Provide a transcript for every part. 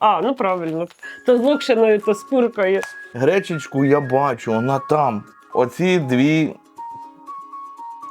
А, ну правильно. То з лукшиною, то з куркою. Гречечку я бачу, вона там. Оці дві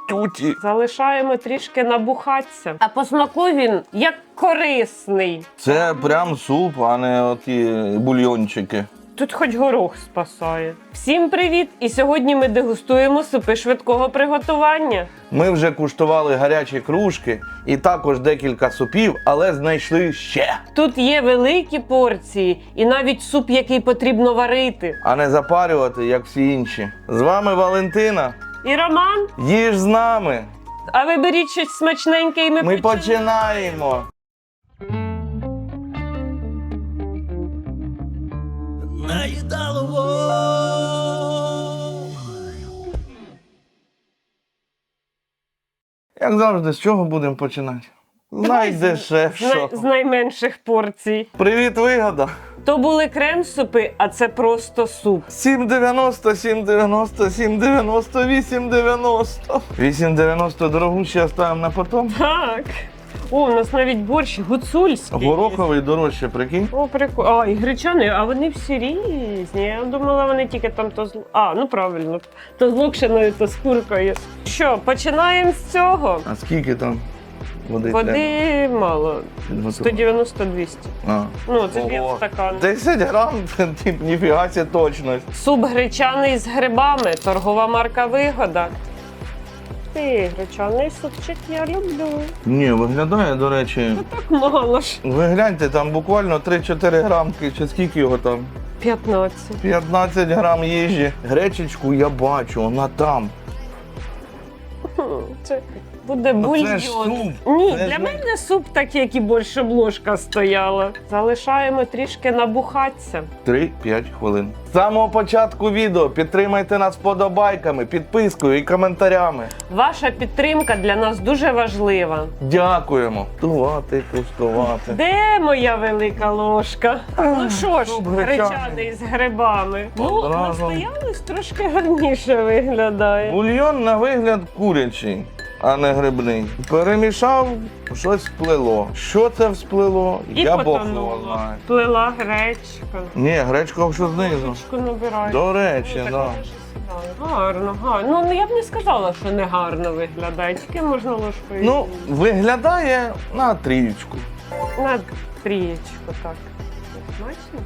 тюті. Залишаємо трішки набухатися. А по смаку він як корисний. Це прям суп, а не оті бульйончики. Тут хоч горох спасає. Всім привіт! І сьогодні ми дегустуємо супи швидкого приготування. Ми вже куштували гарячі кружки і також декілька супів, але знайшли ще, Тут є великі порції і навіть суп, який потрібно варити. а не запарювати, як всі інші. З вами Валентина. І Роман, Їж з нами. а ви беріть щось смачненьке і ми, Ми почнемо. Починаємо. Як завжди, з чого будемо починати? Найдешевшого. з найменших порцій. Привіт, вигода. То були крем-супи, а це просто суп. 7,90, 7,90, 7,90, 8,90. 8,90 дорогу ще ставимо на потом. Так. О, у нас навіть борщ гуцульський. Гороховий дорожче, прикинь. О, прикольно. А, і гречаний, а вони всі різні. Я думала, вони тільки там то з. А, ну правильно. То з локшиною, то з куркою. Що, починаємо з цього? А скільки там води? Води мало. треба? 190-200. А. Ну, це пів стакан. 10 грам, тип, ніфіга точність. Суп гречаний з грибами, торгова марка Вигода. Ти, гречаний супчик я люблю. Ні, виглядає, до речі. Ну так мало ж. Ви гляньте, там буквально 3-4 грамки, чи скільки його там? 15. 15 грам їжі. Гречечку я бачу, вона там. Це буде Ну, бульйон. це ж суп. Ні, Це для ж не- мене суп такий, як і більше б ложка стояла. Залишаємо трішки набухатися. 3-5 хвилин. З самого початку відео підтримайте нас подобайками, підпискою і коментарями. Ваша підтримка для нас дуже важлива. Дякуємо. Куштувати, куштувати. Де моя велика ложка? Ну що ж, суп гречаний. гречаний з грибами. Ну, Одразу. настоялись трошки гарніше виглядає. Бульйон на вигляд курячий, а не грибний. Перемішав, щось сплело. Що це всплело? І я Бог його потонуло. знаю. Плила гречка. Ні, гречка що знизу. Гречку набираю. До речі, Ну, так да. вона ж сідає. Гарно, гарно. Ну я б не сказала, що не гарно виглядає, тільки можна ложкою. Ну, виглядає на трієчку. на трієчку, так. Смачно?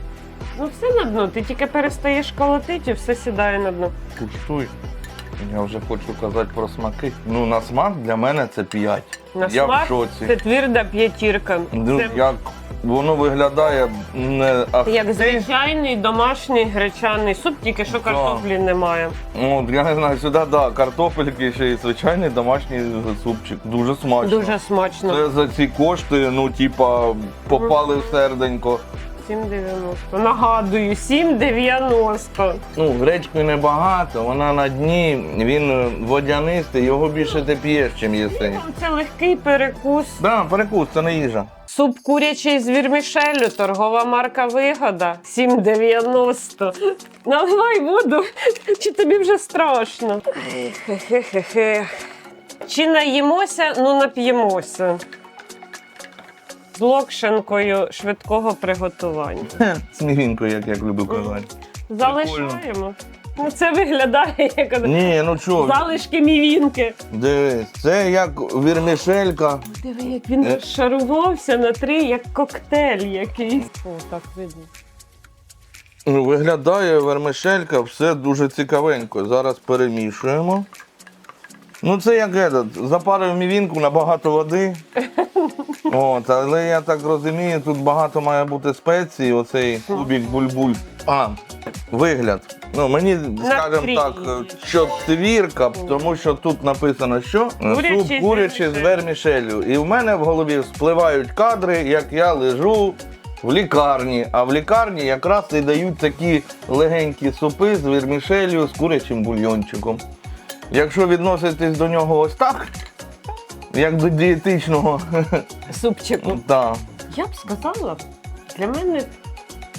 Ну все на дно, ти тільки перестаєш колотити і все сідає на дно. Куштуй. Я вже хочу казати про смаки. Ну, на смак для мене це 5. На я смак в шоці. Це тверда п'ятірка. Ну, Це як воно виглядає не ах... як звичайний домашній гречаний суп, тільки що картоплі немає. Ну, от я не знаю, сюди, да, картопельки ще й звичайний домашній супчик. Дуже смачно. Дуже смачно. Це за ці кошти, ну, типа, попали в серденько. 7,90. Нагадую, 7,90. Ну, гречки небагато, вона на дні, він водянистий, його більше ти п'єш, чим їси. Ну, Це легкий перекус. Да, перекус, це не їжа. Суп курячий з вірмішелю, торгова марка Вигода. 7,90. Наливай воду, чи тобі вже страшно? Хе-хе-хе. Чи наїмося, ну нап'ємося. З локшинкою швидкого приготування. Хе, Смігінько, як я люблю казати. Залишаємо. Ну, це виглядає як Ні, ну чого, залишки мівінки. дивись, це як вірмішелька. Диви, як він Е. розшарувався на три, як коктейль якийсь. О, так видно. Ну, Виглядає вермишелька, все дуже цікавенько. Зараз перемішуємо. Ну, це як этот, запарив мівінку на багато води. От, але я так розумію, тут багато має бути спецій, оцей кубік бульбуль. А, вигляд. Ну, мені, скажімо так, що твірка, тому що тут написано, що Курячий суп курячий з вермішелю. І в мене в голові спливають кадри, як я лежу в лікарні. А в лікарні якраз і дають такі легенькі супи з вермішелю з курячим бульйончиком. Якщо відноситись до нього ось так, як до дієтичного, Супчику. да. Я б сказала, для мене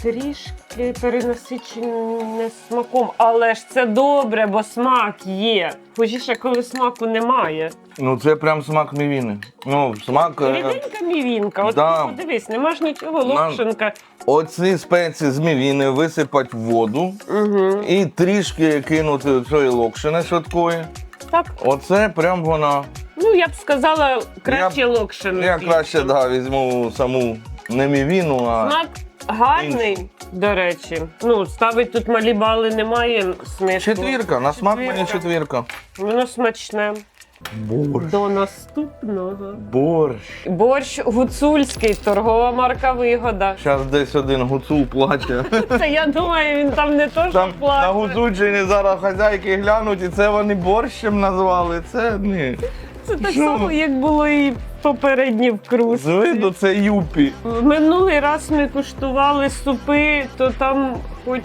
трішки трішки перенасичене смаком. Але ж це добре, бо смак є. Хочіше, коли смаку немає. Ну це прям смак мівіни. Ну, смак. е, Ріденька мівінка. От да. подивись, нема ж нічого локшинка. Оці спеції з мівіни висипать в воду Угу. і трішки кинути цієї локшини швидкої. Так, Оце прям вона. ну я б сказала, краще локшину. Я краще да, візьму саму не мівіну, а Смак гарний, до речі. Ну, ставить тут малі бали немає смисла. четвірка. На смак мені Четвірка. Воно смачне. Борщ. До наступного. Борщ. Борщ гуцульський, торгова марка вигода. Зараз десь один гуцул плаче. Це я думаю, він там не то, що Там на плаче. гуцульщині зараз хазяйки глянуть, і це вони борщем назвали. Це ні. Це так Що? само, як було і попередні в кружці. Звидно, це юпі. Минулий раз ми куштували супи, то там хоч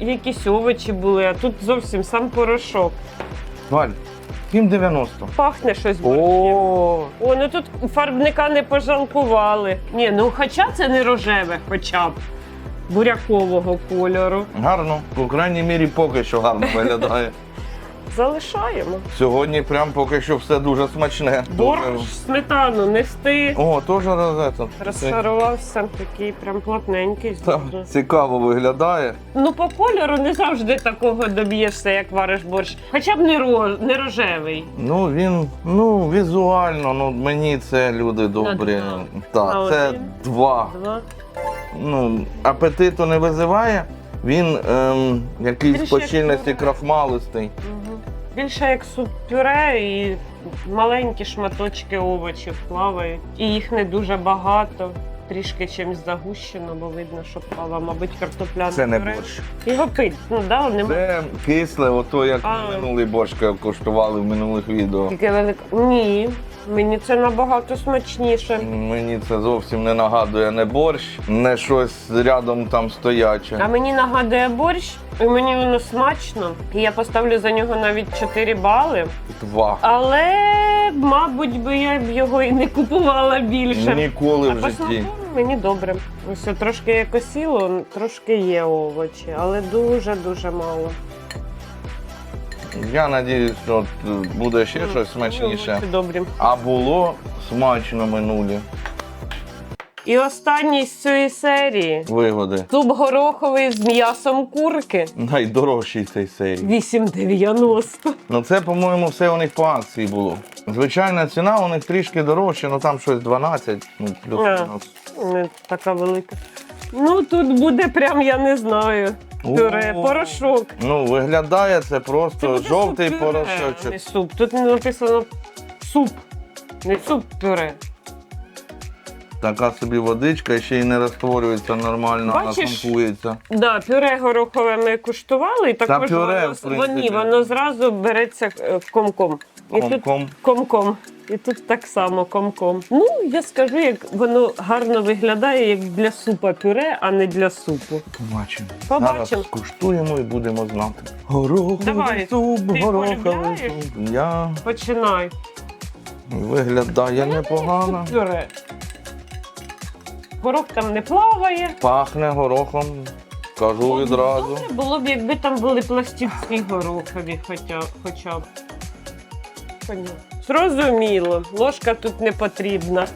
якісь овочі були, а тут зовсім сам порошок. Валь, 7,90. Пахне щось. О, О, ну тут фарбника не пожалкували. Ні, ну хоча це не рожеве, хоча б бурякового кольору. гарно. По крайній мірі, поки що гарно виглядає. Залишаємо. Сьогодні прям поки що все дуже смачне. Борщ, сметану нести. О, теж розета. Розшарувався такий прям плотненький. Так, цікаво виглядає. Ну, по кольору не завжди такого доб'єшся, як вариш борщ. Хоча б не, ро... не рожевий. Ну він, ну візуально, ну мені це люди добрі. два. Так, На це один. два. Два. Ну, апетиту не визиває. Він ем, якийсь Трішки по щільності крахмалистий. Угу. Більше як суп-пюре і маленькі шматочки овочів плавають. І їх не дуже багато. Трішки чимось загущено, бо видно, що плава, мабуть, картопляне Це не пюре. борщ. Його пить, ну да, нема. Це кисле, ото як А. минулий борщ коштували в минулих відео. Тільки велик... Ні, мені це набагато смачніше. Мені це зовсім не нагадує не борщ, не щось рядом там А стояче. мені нагадує борщ, і мені воно смачно. І я поставлю за нього навіть 4 бали. Два. Але, мабуть, би я б його і не купувала більше. Ніколи А в житті. смаку мені добре. Ось трошки як осіло, трошки є овочі, але дуже-дуже мало. Я сподіваюся, що буде ще щось смачніше. Овочі добрі. А було смачно минулі І останній з цієї серії. вигоди. Суп гороховий з м'ясом курки. Найдорожчий цей серії. 8,90. Ну це, по-моєму, все у них по акції було. Звичайна ціна у них трішки дорожча, ну там щось 12, ну А. плюс-мінус. Не така велика. Ну тут буде прям, я не знаю. Пюре, О. порошок. Ну, виглядає це просто буде жовтий суп-пюре, порошочок. Не суп. Тут написано суп. Не суп пюре. Така собі водичка ще й не розтворюється нормально, а Бачиш? компується. Да, пюре горохове ми куштували, і також пюре, воно, в принципі. воно, воно зразу береться е, комком. І тут Комком. комком. І тут так само комком. Ну, я скажу, як воно гарно виглядає, як для супа пюре, а не для супу. Побачимо. Побачимо. Зараз скуштуємо і будемо знати. Гороховий Давай, суп, гороховий полюбляєш? суп. Я Починай. виглядає непогано. Пюре. Горох там не плаває. Пахне горохом. Кажу відразу. Добре було б, якби там були пластівці горохові, хоча, хоча б. Понятно. Зрозуміло, ложка тут не потрібна.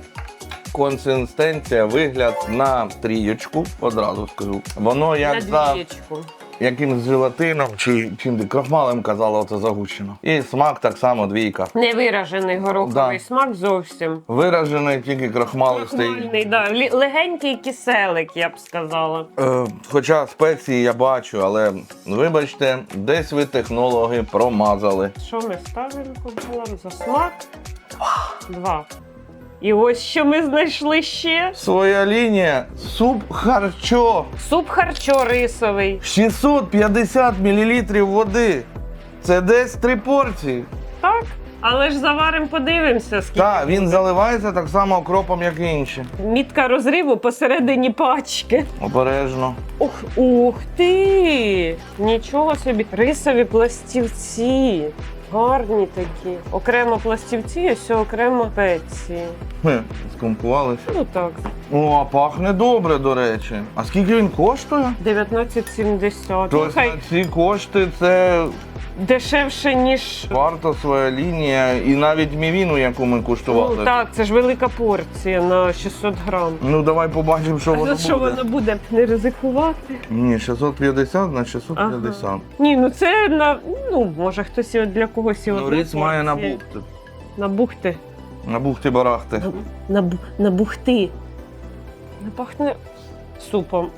Консистенція, вигляд на трієчку, одразу скажу. Воно як На за двієчку. Якимсь желатином чи чим крахмалем казала, оце загущено. І смак так само двійка. Невиражений гороховий Да. смак зовсім. Виражений тільки крахмалистий. Крахмальний, да. легенький киселик, я б сказала. Е, хоча спеції я бачу, але вибачте, десь ви технологи промазали. Що ми ставимо за смак? Два. І ось що ми знайшли ще. Своя лінія суп харчо. Суп харчо рисовий. 650 мл води. Це десь три порції. Так? Але ж заваримо, подивимося, скільки. Так, він заливається так само окропом, як і інші. Мітка розриву посередині пачки. Обережно. Ух, ух ти! Нічого собі. Рисові пластівці. Гарні такі. Окремо пластівці, а все окремо пеці. Скомпувалися? Ну так, О, пахне добре, до речі. А скільки він коштує? 19,70. Тобто хай ці кошти це дешевше, ніж. варта своя лінія, і навіть мівіну, яку ми куштували. Ну, так, це ж велика порція на 600 грам. Ну давай побачимо, що А воно за що буде. воно буде не ризикувати? Ні, 650 на 650. Ага. Ні, ну це на ну може хтось і для когось і Ну, одна риц має порція. набухти. Набухти. Набухти барахти. Набу... Набухти. Не пахне супом.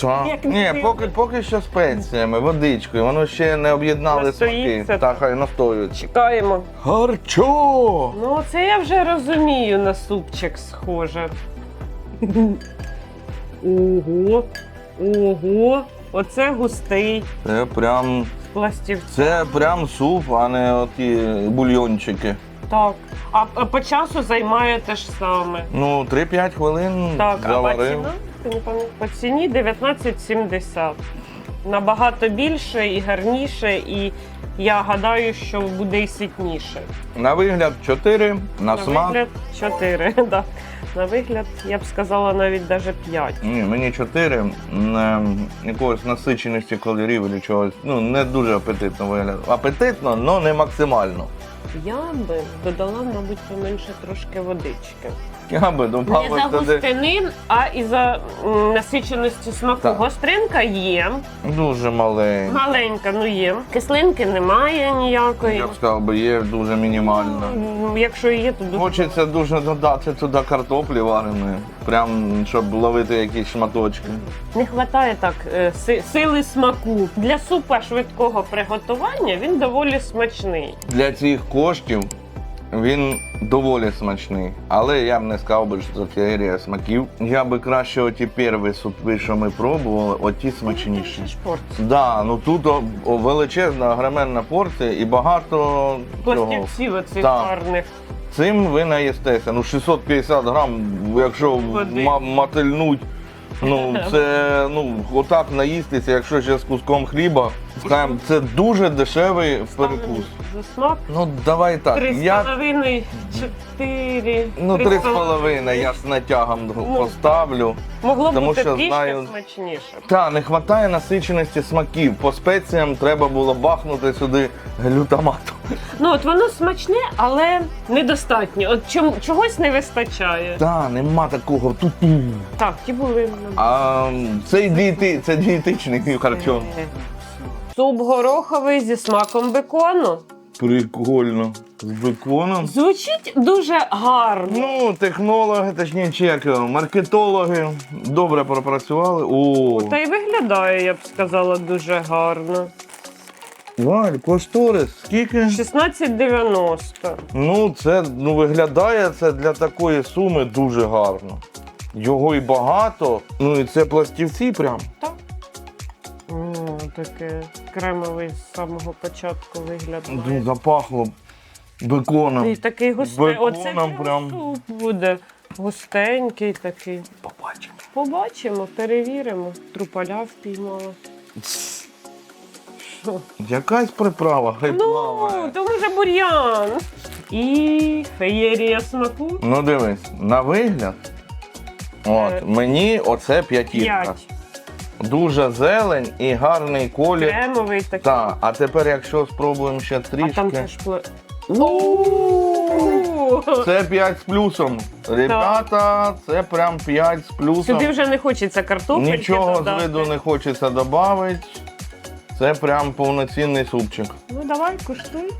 Так. Як Ні, поки, поки що спеціями, водичкою, воно ще не об'єднали смаки. Настоїться. Так, хай настоюють. Чекаємо. Харчо! Ну, це я вже розумію на супчик схоже. Ого. Ого. Оце густий Це прям, пластівці. це прям суп, а не оті бульйончики. Так. А, а по часу займає те ж саме. Ну, 3-5 хвилин Так, а заварив. ціна? По ціні 19,70. Набагато більше і гарніше, і я гадаю, що буде і ситніше. На вигляд 4, на, смак. вигляд 4. Да. На вигляд, я б сказала, навіть даже 5. Ні, мені 4. Не, якогось насиченості калорів чи чогось. Ну, не дуже апетитно виглядає. Апетитно, але не максимально. Я би додала, мабуть, поменше трошки водички. Я би Не за туди густини, а і за м, насиченості смаку. Так. Гостринка є, дуже маленький. маленька, ну є. Кислинки немає ніякої. Я б сказав, бо є дуже мінімально. Якщо і є, то дуже Хочеться дуже додати туди картоплі вареної, прям щоб ловити якісь шматочки. не вистачає так е, си- сили смаку. Для супа швидкого приготування він доволі смачний. Для цих коштів він доволі смачний, але я б не сказав би, що це феєрія смаків. Я би краще оті перші супи, що ми пробували, оті смачніші. Ж порція. Да, ну тут о, о, величезна агроменна порція і багато цього. Пластівців оцих Так. гарних. Цим ви наїстеся. Ну 650 грам, якщо Води. ма- мательнуть. Ну, це ну отак наїстися, якщо ще з куском хліба. Скажем, це дуже дешевий перекус. За смак. Ну давай так. Три з Я половиною, чотири. ну три з половиною я з натягом Ну, поставлю. Могло тому бути що трішки знаю- смачніше. Та не вистачає насиченості смаків. По спеціям треба було бахнути сюди глютамату. Ну от воно смачне, але недостатньо. От чом, чогось не вистачає. Та нема такого. Тут Так, ті були. а це дієти, це дієтичний харчон. Е, Суп гороховий зі смаком бекону. Прикольно. З беконом. Звучить дуже гарно. Ну, технологи, точніше, як його, маркетологи добре пропрацювали. О, Та й виглядає, я б сказала, дуже гарно. Валь, кошторис, скільки? 16,90. Ну, це ну, виглядає це для такої суми дуже гарно. Його і багато, ну і це пластівці прям. Так. Таке кремовий з самого початку Ну, виглядає. запахло беконом. І такий густий. Беконом Оце прям. прям суп буде. Густенький такий. Побачимо. Побачимо, перевіримо. Труполя впіймала. Що? Якась приправа, хай Ну, плаває. то може бур'ян. І феєрія смаку. Ну дивись, на вигляд. От, Е, мені оце п'ятірка. П'ять. Дуже зелень і гарний колір. Кремовий такий. Так, а тепер, якщо спробуємо ще А трішки. там це ж! Це 5 з плюсом. Ребята, це прям 5 з плюсом. Сюди вже не хочеться картопельки Нічого з виду не хочеться додати. Це прям повноцінний супчик. Ну давай, куштуй.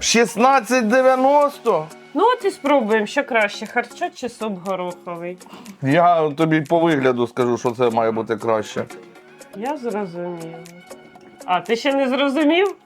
16,90. Ну от і спробуємо, що краще, харчо чи суп гороховий. Я тобі по вигляду скажу, що це має бути краще. Я зрозуміла. А, ти ще не зрозумів?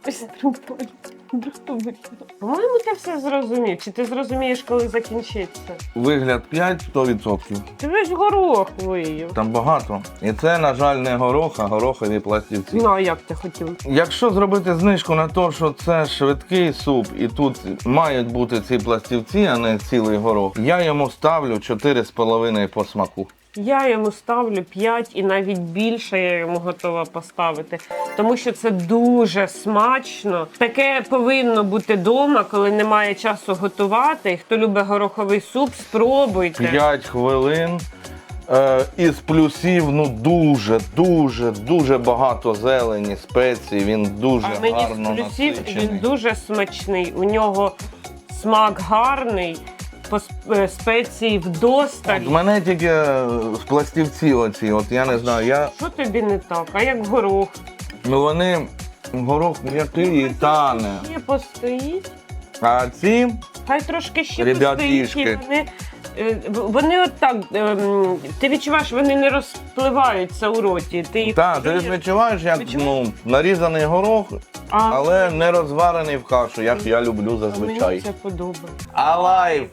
По-моєму, ти все зрозумів. Чи ти зрозумієш, коли закінчиться? Вигляд 5 100%. Ти весь горох виїв. Там багато. І це, на жаль, не горох, а горохові пластівці. Ну, а як ти хотів? Якщо зробити знижку на те, що це швидкий суп, і тут мають бути ці пластівці, а не цілий горох, я йому ставлю 4,5 по смаку. Я йому ставлю 5 і навіть більше я йому готова поставити, тому що це дуже смачно. Таке повинно бути вдома, коли немає часу готувати. Хто любить гороховий суп, спробуйте. 5 хвилин. Е, із плюсів ну дуже, дуже, дуже багато зелені, спецій. Він дуже А мені гарно з плюсів насичений. він дуже смачний. У нього смак гарний, по сп- е, спеції вдосталь. От мене тільки е, з пластівці оці, от я не знаю, я, Що тобі не так? А як горох? ну вони горох м'який і тане. Ще постоїть. А ці Хай трошки ще постоїть, Вони, е, вони от так, ем, ти відчуваєш, вони не розпливаються у роті. Ти їх Так, ти відчуваєш, як Відчуваєш? ну, нарізаний горох, а, але не розварений в кашу, як я люблю а мені зазвичай. це подобається. Алайв.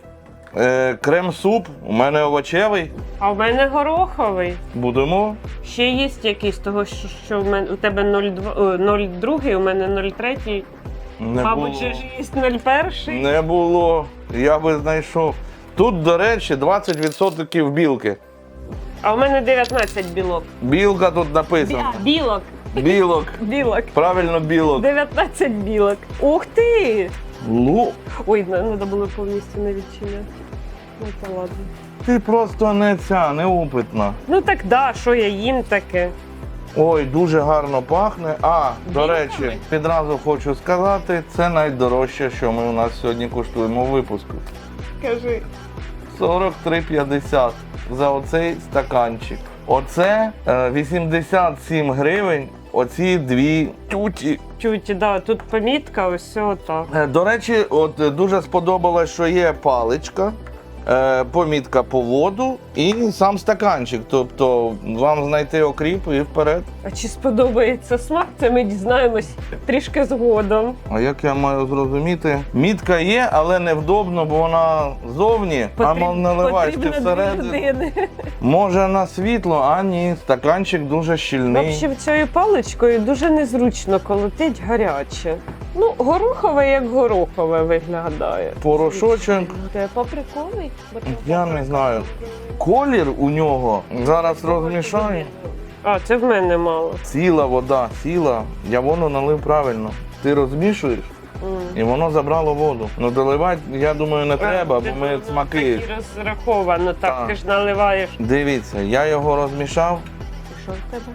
Е, крем-суп, у мене овочевий. А в мене гороховий. Будемо. Ще є якийсь того, що, що в мене у тебе 0,2, у мене 0,3. Не Мабуть, було. є 0,1. Не було. Я би знайшов. Тут, до речі, 20% білки. А у мене 19 білок. Білка тут Бі- білок. Білок. Білок. Правильно, білок. 19 білок. Ух ти! Лу. Ой, треба було повністю не відчиняти. Ну то ладно. Ти просто не ця, неопитна. Ну так да, що я їм таке. Ой, дуже гарно пахне. А, до речі, відразу хочу сказати, це найдорожче, що ми у нас сьогодні куштуємо у випуску. Кажи. 43,50 за оцей стаканчик. Оце е, 87 гривень. Оці дві тюті. тюті, да, тут помітка, ось отак. Е, До речі, от е, дуже сподобалось, що є паличка, помітка по воду і сам стаканчик. Тобто вам знайти окріп і вперед. А чи сподобається смак, це ми дізнаємось трішки згодом. А як я маю зрозуміти? Мітка є, але невдобно, бо вона зовні, а Потріб- мов наливаєш ти всередину. Може на світло, а ні, стаканчик дуже щільний. Взагалі, цією паличкою дуже незручно колотить гаряче. Ну, горохове як горохове виглядає. Порошочок. Це це Я не знаю. Колір у нього зараз розмішаю. А, це в мене мало. Ціла вода, ціла. Я воно налив правильно. Ти розмішуєш і воно забрало воду. Ну доливати, я думаю, не треба, бо ми смаки. Так і розраховано, так Так. ти ж наливаєш. Дивіться, я його розмішав. Що в тебе?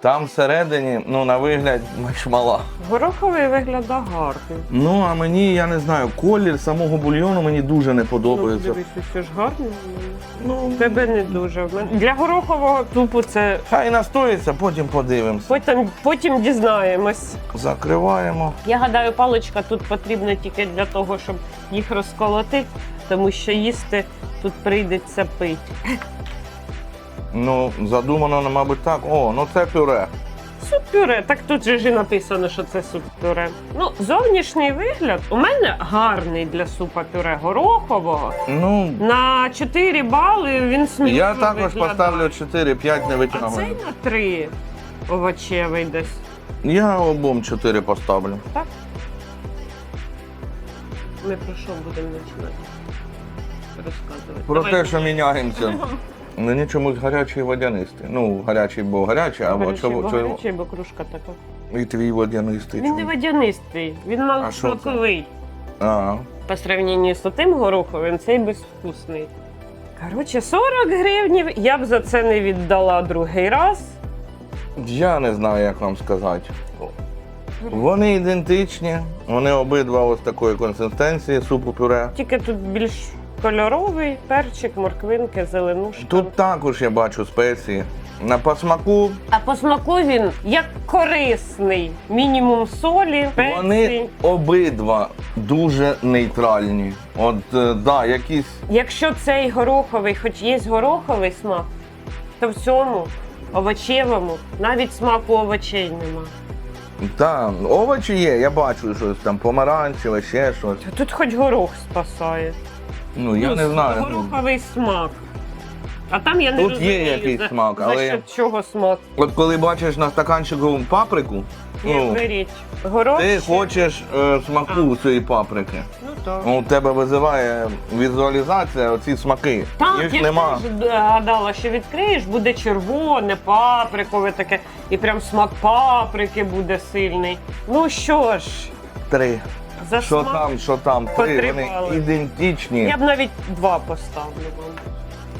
Там всередині, ну на вигляд мала. Гороховий виглядає гарно. Ну а мені, я не знаю, колір самого бульйону мені дуже не Ну, подобається. дивись, все ж гарно. Ну, Тебе не дуже. Для горохового тупу це хай настоїться, потім подивимось. потім, потім дізнаємось. Закриваємо. Я гадаю, паличка тут потрібна тільки для того, щоб їх розколотити, тому що їсти тут прийдеться пити. Ну, задумано, ну, мабуть, так. О, ну це пюре. Суп-пюре, так тут же ж і написано, що це суп-пюре. Ну, зовнішній вигляд у мене гарний для супа-пюре горохового. Ну, На 4 бали він смішно я також виглядає. поставлю 4-5 не А витягую. цей на 3 овочевий десь. Я обом 4 поставлю. Так? Ми про що будемо починати розказувати? Про Давай. те, що міняємося. Мені чомусь гарячий водянистий. Ну, гарячий, бо гарячий, або Гарячий, чого, бо чого. гарячий, бо кружка така. І твій водянистий. Він не чому? водянистий, він А що це? А, По сравненню з тим гороховим, цей безвкусний. Коротше, 40 гривнів я б за це не віддала другий раз. я не знаю, як вам сказати. Вони ідентичні, вони обидва ось такої консистенції, супу пюре. Тільки тут більш кольоровий, перчик, морквинки, зеленушка. Тут також я бачу спеції. На посмаку А по смаку він як корисний. Мінімум солі, перці. вони обидва дуже нейтральні. От е, да, якісь Якщо цей гороховий, хоч є гороховий смак, то в цьому овочевому навіть смаку овочей нема. та, овочі є, я бачу щось там помаранчеве, ще щось. Та Тут хоч горох спасає. Ну я Ну, не знаю. ну, Гороховий смак. А там я не Тут є якийсь за, смак, за що чого смак. От коли бачиш на стаканчику паприку, Не ну, беріть. Горох. ти ще- хочеш е, смаку цієї паприки. Ну так. У тебе визиває візуалізація оці смаки. Так, Їх я нема. теж гадала, що відкриєш, буде червоне, паприкове таке, і прям смак паприки буде сильний. Ну що ж, Три. За Що там, що там, три. Вони ідентичні. я б навіть два поставлю вам.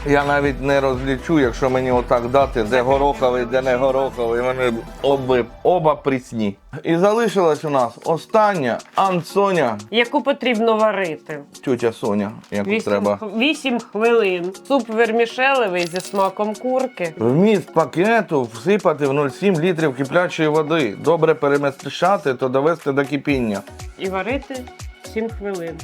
Я навіть не розлічу, якщо мені отак дати, де гороховий, де не гороховий. Вони оба, оба прісні. І залишилась у нас остання Ансоня, Яку потрібно варити? тютя Соня, яку Вісім, треба. вісім хвилин. Суп вермішелевий зі смаком курки. Вміст пакету всипати в 0,7 літрів киплячої води. Добре перемішати, то довести до кипіння. І варити 7 хвилин,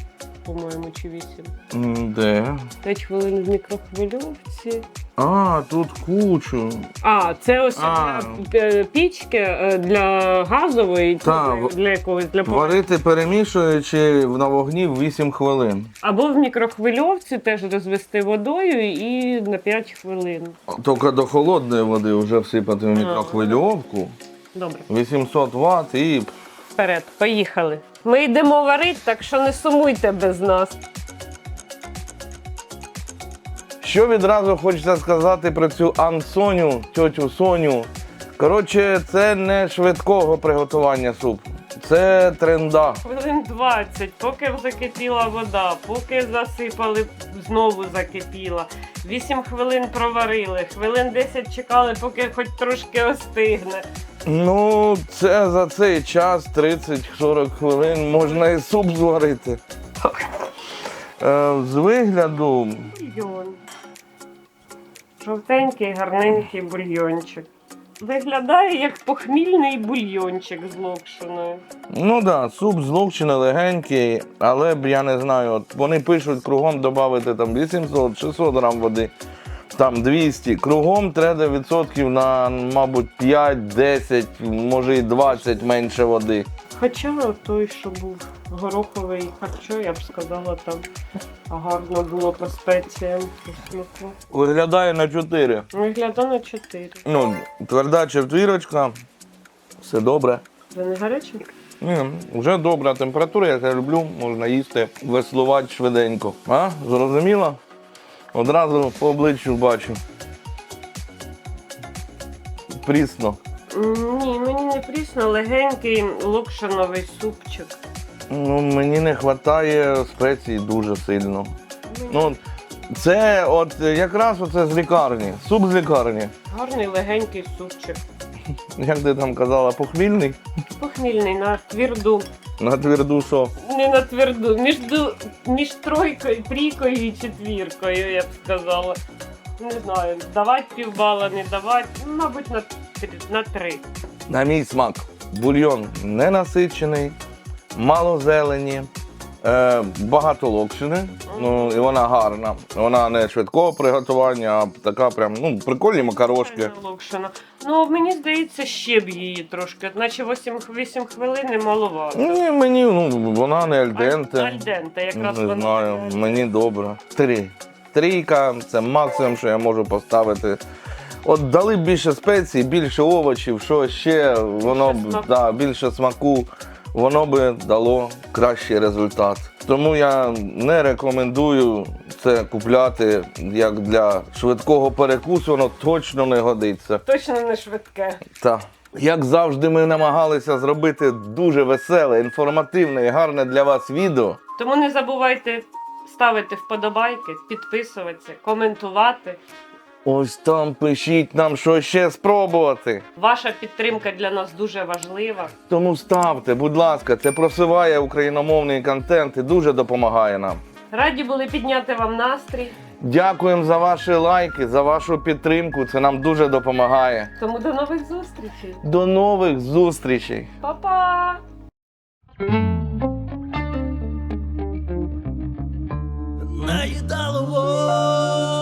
по-моєму, чи 8. Де? 5 хвилин в мікрохвильовці. А, тут кучу. А, це ось А. для е, пічки е, для газової, Та, для, якогось для Варити перемішуючи на вогні 8 хвилин. Або в мікрохвильовці теж розвести водою і на 5 хвилин. Тільки до холодної води вже всипати в мікрохвильовку. Добре, 800 Вт і вперед, поїхали. Ми йдемо варити, так що не сумуйте без нас. що відразу хочеться сказати про цю Ансоню, тьотю Соню. Коротше, це не швидкого приготування супу. Це тренда. Хвилин 20, поки закипіла вода, поки засипали, знову закипіла. 8 хвилин проварили, хвилин 10 чекали, поки хоч трошки остигне. Ну, це за цей час 30-40 хвилин можна і суп зварити. Е, з вигляду Бульйон. Жовтенький, гарненький бульйончик. Виглядає як похмільний бульйончик з локшиною. Ну да, суп з локшини легенький, але б я не знаю. От вони пишуть кругом додати там 800-600 грам води, там 200. Кругом треба відсотків на, мабуть, 5-10, може і 20 менше води. Хоча той, що був гороховий харчо, я б сказала, там гарно було по спеціям. по смаку. Виглядає на 4. Виглядає на 4. Ну, тверда четвірочка, все добре. Це не гаряченько? Ні, вже добра температура, як я люблю, можна їсти, веслувати швиденько. А? Зрозуміло? Одразу по обличчю бачу. Прісно. Ні, мені не прісно, легенький локшановий супчик. Ну, мені не вистачає спецій дуже сильно. Ну, це от якраз оце з лікарні. Суп з лікарні. Гарний легенький супчик. Як ти там казала, похмільний? Похмільний на тверду. На тверду що? Не на тверду, між, між тройкою, трійкою і четвіркою, я б сказала. Не знаю, давати півбала, не давати. Ну, Мабуть, на, три- на три. На мій смак. Бульйон ненасичений, мало зелені, е, багато локшини. Ну, і вона гарна. Вона не швидкого приготування, а така прям ну, прикольні макарошки. Локшина. Ну, мені здається, ще б її трошки. Наче 8, 8 хвилин і маловато. Ні, мені ну, вона не альденте. Альденте, якраз Не вона. знаю, така. мені добре. Три. Трійка це максимум, що я можу поставити. От дали б більше спецій, більше овочів, що ще, воно б смаку. да, більше смаку, воно би дало кращий результат. Тому я не рекомендую це купляти як для швидкого перекусу, воно точно не годиться. Точно не швидке. Та. Як завжди, ми намагалися зробити дуже веселе, інформативне і гарне для вас відео. Тому не забувайте ставити вподобайки, підписуватися, коментувати. Ось там пишіть нам, що ще спробувати. Ваша підтримка для нас дуже важлива. Тому ставте, будь ласка, це просуває україномовний контент і дуже допомагає нам. Раді були підняти вам настрій. Дякуємо за ваші лайки, за вашу підтримку. Це нам дуже допомагає. Тому до нових зустрічей. До нових зустрічей! Па-па! наїдало.